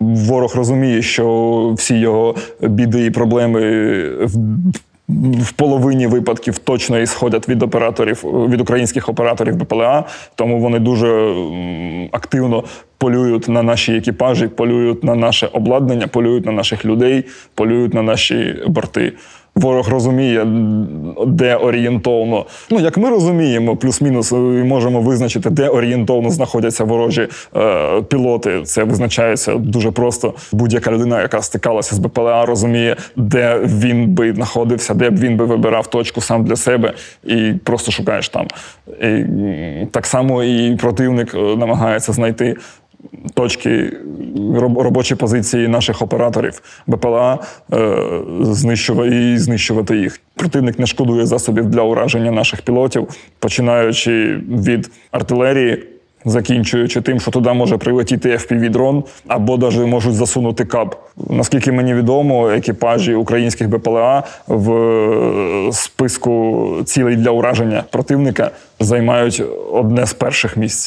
Ворог розуміє, що всі його біди і проблеми в, половині випадків точно ісходять від операторів від українських операторів БПЛА, тому вони дуже активно полюють на наші екіпажі, полюють на наше обладнання, полюють на наших людей, полюють на наші борти. Ворог розуміє, де орієнтовно. Ну як ми розуміємо, плюс-мінус можемо визначити, де орієнтовно знаходяться ворожі е, пілоти. Це визначається дуже просто. Будь-яка людина, яка стикалася з БПЛА, розуміє, де він би знаходився, де б він би вибирав точку сам для себе, і просто шукаєш там. І, так само і противник е, намагається знайти точки роб- робочі позиції наших операторів БПЛА е, знищувати і знищувати їх. Противник не шкодує засобів для ураження наших пілотів, починаючи від артилерії. Закінчуючи тим, що туди може прилетіти FPV-дрон, або навіть можуть засунути каб. Наскільки мені відомо, екіпажі українських БПЛА в е, списку цілей для ураження противника займають одне з перших місць.